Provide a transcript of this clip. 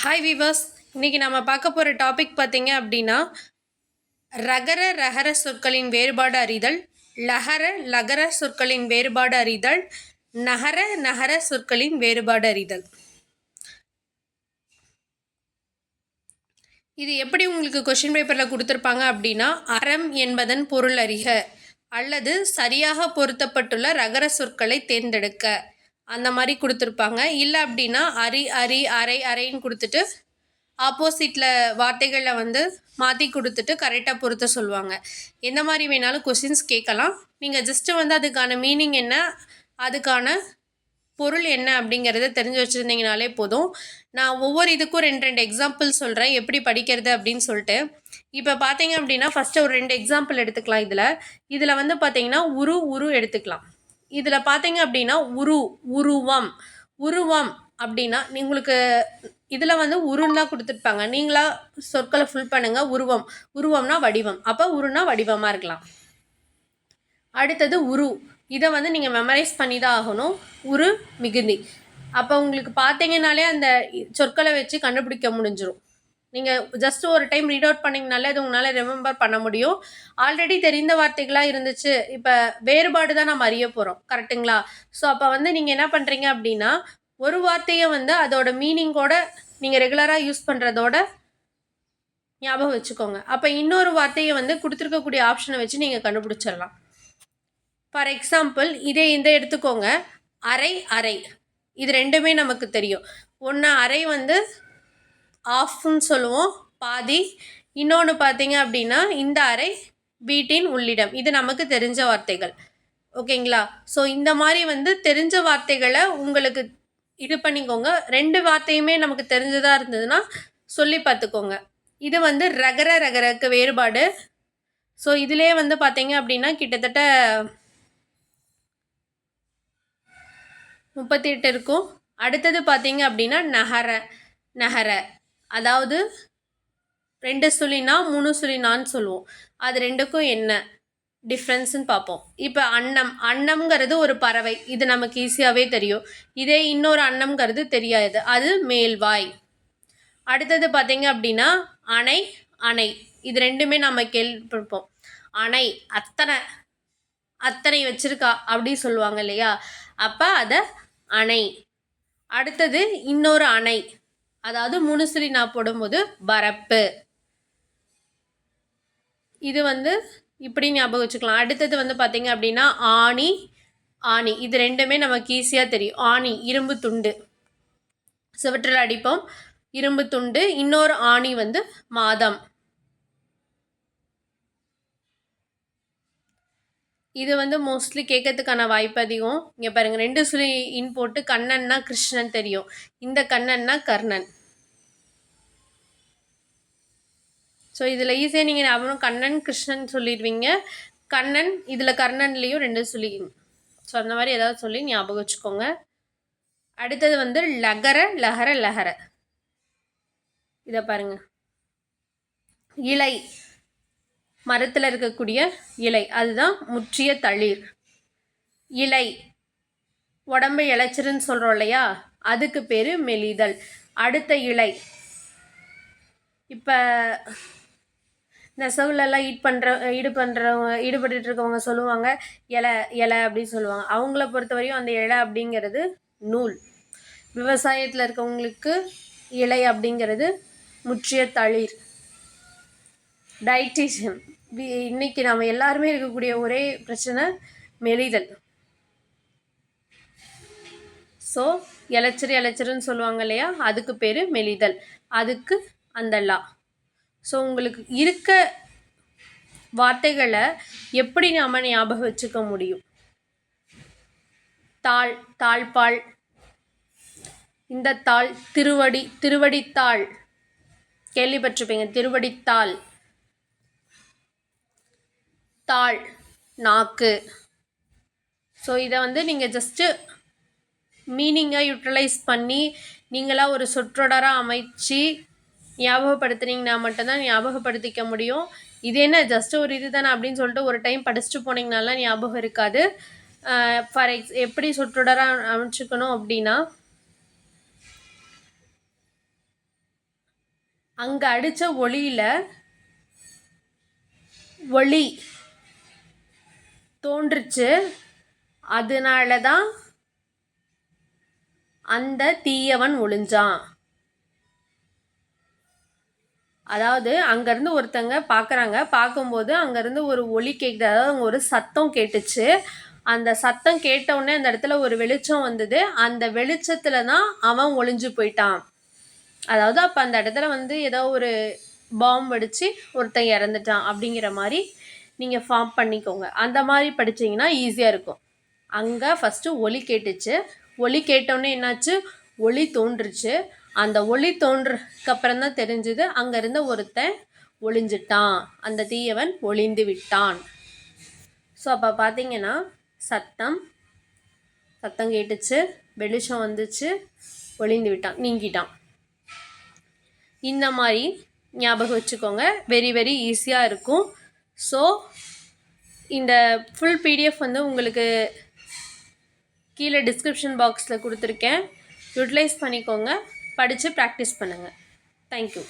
Hi viewers இன்னைக்கு நம்ம பார்க்க போகிற டாபிக் பார்த்தீங்க அப்படின்னா ரகர ரகர சொற்களின் வேறுபாடு அறிதல் லகர லகர சொற்களின் வேறுபாடு அறிதல் நகர நகர சொற்களின் வேறுபாடு அறிதல். இது எப்படி உங்களுக்கு கொஷின் பேப்பரில் கொடுத்துருப்பாங்க அப்படின்னா அறம் என்பதன் பொருள் அறிக அல்லது சரியாக பொருத்தப்பட்டுள்ள ரகர சொற்களை தேர்ந்தெடுக்க. அந்த மாதிரி கொடுத்துருப்பாங்க. இல்லை அப்படின்னா அரி அரி அரை அரைன்னு கொடுத்துட்டு ஆப்போசிட்டில் வார்த்தைகளில் வந்து மாற்றி கொடுத்துட்டு கரெக்டாக பொறுத்த சொல்லுவாங்க. எந்த மாதிரி வேணாலும் கொஷின்ஸ் கேட்கலாம். நீங்கள் ஜஸ்ட்டு வந்து அதுக்கான மீனிங் என்ன அதுக்கான பொருள் என்ன அப்படிங்கிறத தெரிஞ்சு வச்சுருந்தீங்கனாலே போதும். நான் ஒவ்வொரு இதுக்கும் ரெண்டு ரெண்டு எக்ஸாம்பிள் சொல்கிறேன் எப்படி படிக்கிறது அப்படின்னு சொல்லிட்டு. இப்போ பார்த்தீங்க அப்படின்னா ஃபஸ்ட்டு ஒரு ரெண்டு எக்ஸாம்பிள் எடுத்துக்கலாம் இதில். இதில் வந்து பார்த்தீங்கன்னா உரு உரு எடுத்துக்கலாம். இதில் பார்த்தீங்க அப்படின்னா உரு உருவம் உருவம் அப்படின்னா உங்களுக்கு இதில் வந்து உருன்னா கொடுத்துருப்பாங்க. நீங்களா சொற்களை ஃபுல் பண்ணுங்கள் உருவம் உருவம்னா வடிவம். அப்போ உருனா வடிவமாக இருக்கலாம். அடுத்தது உரு. இதை வந்து நீங்கள் மெமரைஸ் பண்ணி தான் ஆகணும். உரு மிகுந்தி அப்போ உங்களுக்கு பார்த்தீங்கனாலே அந்த சொற்களை வச்சு கண்டுபிடிக்க முடிஞ்சிடும் நீங்கள் ஜஸ்ட் ஒரு டைம் ரீட் அவுட் பண்ணிங்கனாலே அது உங்களால் ரிமெம்பர் பண்ண முடியும். ஆல்ரெடி தெரிந்த வார்த்தைகளாக இருந்துச்சு. இப்போ வேறுபாடு தான் நம்ம அறிய போகிறோம் கரெக்டுங்களா ஸோ அப்போ வந்து நீங்கள் என்ன பண்ணுறீங்க அப்படின்னா ஒரு வார்த்தையை வந்து அதோட மீனிங்கோட நீங்கள் ரெகுலராக யூஸ் பண்ணுறதோட ஞாபகம் வச்சுக்கோங்க. அப்போ இன்னொரு வார்த்தையை வந்து கொடுத்துருக்கக்கூடிய ஆப்ஷனை வச்சு நீங்கள் கண்டுபிடிச்சிடலாம். ஃபார் எக்ஸாம்பிள் இதே இந்த எடுத்துக்கோங்க. அரை அரை. இது ரெண்டுமே நமக்கு தெரியும். ஒன்று அரை வந்து ஆஃப்னு சொல்லுவோம் பாதி. இன்னொன்று பார்த்தீங்க அப்படின்னா இந்த அறை வீட்டின் உள்ளிடம். இது நமக்கு தெரிஞ்ச வார்த்தைகள். ஓகேங்களா? ஸோ இந்த மாதிரி வந்து தெரிஞ்ச வார்த்தைகளை உங்களுக்கு இது பண்ணிக்கோங்க. ரெண்டு வார்த்தையுமே நமக்கு தெரிஞ்சதாக இருந்ததுன்னா சொல்லி பார்த்துக்கோங்க இது வந்து ரகர ரகரக்கு வேறுபாடு. ஸோ இதிலே வந்து பார்த்தீங்க அப்படின்னா கிட்டத்தட்ட முப்பத்தி எட்டு இருக்கும். அடுத்தது பார்த்தீங்க அப்படின்னா நகர நகர. அதாவது ரெண்டு சுழினா மூணு சுழினான்னு சொல்லுவோம். அது ரெண்டுக்கும் என்ன டிஃப்ரென்ஸ்னு பார்ப்போம். இப்போ அன்னம் அன்னம்ங்கிறது ஒரு பறவை. இது நமக்கு ஈஸியாகவே தெரியும். இதே இன்னொரு அன்னம்ங்கிறது தெரியாது. அது மேல்வாய். அடுத்தது பார்த்தீங்க அப்படின்னா அணை அணை. இது ரெண்டுமே நம்ம கேள்விப்பட்டிருப்போம். அணை அத்தனை அத்தனை வச்சிருக்கா அப்படி சொல்லுவாங்க இல்லையா? அப்போ அதை அணை. அடுத்தது இன்னொரு அணை. அதாவது முனுசிரி நான் போடும்போது வரப்பு. இது வந்து இப்படி ஞாபகம் வச்சுக்கலாம். அடுத்தது வந்து பார்த்திங்க அப்படின்னா ஆணி ஆணி. இது ரெண்டுமே நமக்கு ஈஸியாக தெரியும். ஆணி இரும்பு துண்டு. சிவற்றில் அடிப்போம். இரும்பு துண்டு இன்னொரு ஆணி வந்து மாதம். இது வந்து மோஸ்ட்லி கேட்கறதுக்கான வாய்ப்பு அதிகம். இங்கே பாருங்கள் ரெண்டு சுழி இன் போட்டு கண்ணன்னா கிருஷ்ணன் தெரியும். இந்த கண்ணன்னா கர்ணன். ஸோ இதில் ஈஸியாக e நீங்கள் ஞாபகம் கண்ணன் கிருஷ்ணன் சொல்லிடுவீங்க. கண்ணன் இதில் கர்ணன்லேயும் ரெண்டு சொல்லி. ஸோ அந்த மாதிரி ஏதாவது சொல்லி ஞாபகம் வச்சுக்கோங்க. அடுத்தது வந்து லகர லகர லகர. இதை பாருங்க. இலை. மரத்தில் இருக்கக்கூடிய இலை. அதுதான் முற்றிய தளிர். இலை. உடம்பு இழைச்சிருன்னு சொல்கிறோம் இல்லையா? அதுக்கு பேர் மெலிதல். அடுத்த இலை. இப்போ நெசவுலலாம் ஈட் பண்ணுற ஈடு பண்ணுறவங்க ஈடுபட்டு இருக்கவங்க சொல்லுவாங்க இலை இலை அப்படின்னு சொல்லுவாங்க. அவங்கள பொறுத்த வரையும் அந்த இலை அப்படிங்கிறது நூல். விவசாயத்தில் இருக்கவங்களுக்கு இலை அப்படிங்கிறது முற்றிய தளிர். டயட்டிஷியன் இன்னைக்கு நம்ம எல்லாருமே இருக்கக்கூடிய ஒரே பிரச்சனை மெலிதல். ஸோ இலைச்சர் இலைச்சருன்னு சொல்லுவாங்க இல்லையா? அதுக்கு பேர் மெலிதல். அதுக்கு அந்த லா. ஸோ உங்களுக்கு இருக்க வார்த்தைகளை எப்படி நாம் ஞாபகம் வச்சுக்க முடியும்? தாள் தாழ்பால் இந்த தாள் திருவடி திருவடித்தாள். கேள்விப்பட்டிருப்பீங்க திருவடித்தாள். தாள் நாக்கு. ஸோ இதை வந்து நீங்கள் ஜஸ்ட்டு மீனிங்கை யூட்டிலைஸ் பண்ணி நீங்களாக ஒரு சொற்றொடராக அமைச்சு ஞாபகப்படுத்துனீங்கன்னா மட்டும்தான் ஞாபகப்படுத்திக்க முடியும். இது என்ன ஜஸ்ட் ஒரு இது தானே அப்படின்னு சொல்லிட்டு ஒரு டைம் படிச்சுட்டு போனீங்கனாலாம் ஞாபகம் இருக்காது. ஃபார் எக்ஸ் எப்படி சொற்றொடராக அமைச்சுக்கணும் அப்படின்னா அங்கே அடித்த ஒளியில் ஒளி தோன்றுச்சு. அதனால தான் அந்த தீயவன் ஒளிஞ்சான். அதாவது அங்கேருந்து ஒருத்தங்க பார்க்குறாங்க பார்க்கும்போது அங்கேருந்து ஒரு ஒலி கேட்குது அதாவது அங்கே ஒரு சத்தம் கேட்டுச்சு. அந்த சத்தம் கேட்டவுடனே அந்த இடத்துல ஒரு வெளிச்சம் வந்தது. அந்த வெளிச்சத்தில் தான் அவன் ஒளிஞ்சு போயிட்டான். அதாவது அப்போ அந்த இடத்துல வந்து ஏதோ ஒரு பாம்பு வெடிச்சு ஒருத்தன் இறந்துட்டான் அப்படிங்கிற மாதிரி நீங்கள் ஃபார்ம் பண்ணிக்கோங்க. அந்த மாதிரி படிச்சிங்கன்னா ஈஸியாக இருக்கும். அங்கே ஃபஸ்ட்டு ஒலி கேட்டுச்சு. ஒலி கேட்டோன்னே என்னாச்சு? ஒளி தோன்றுச்சு. அந்த ஒளி தோன்றதுக்கு அப்புறம் தான் தெரிஞ்சுது அங்கே இருந்த ஒருத்தன் ஒளிஞ்சிட்டான். அந்த தீயவன் ஒளிந்து விட்டான். ஸோ அப்போ பார்த்தீங்கன்னா சத்தம் சத்தம் கேட்டுச்சு வெளிச்சம் வந்துச்சு ஒளிந்து விட்டான் நீங்கிட்டான். இந்த மாதிரி ஞாபகம் வச்சுக்கோங்க. வெரி வெரி ஈஸியாக இருக்கும். ஸோ இந்த ஃபுல் பிடிஎஃப் வந்து உங்களுக்கு கீழே டிஸ்கிரிப்ஷன் பாக்ஸில் கொடுத்துருக்கேன். யூட்டிலைஸ் பண்ணிக்கோங்க. படித்து ப்ராக்டிஸ் பண்ணுங்கள் தேங்க்யூ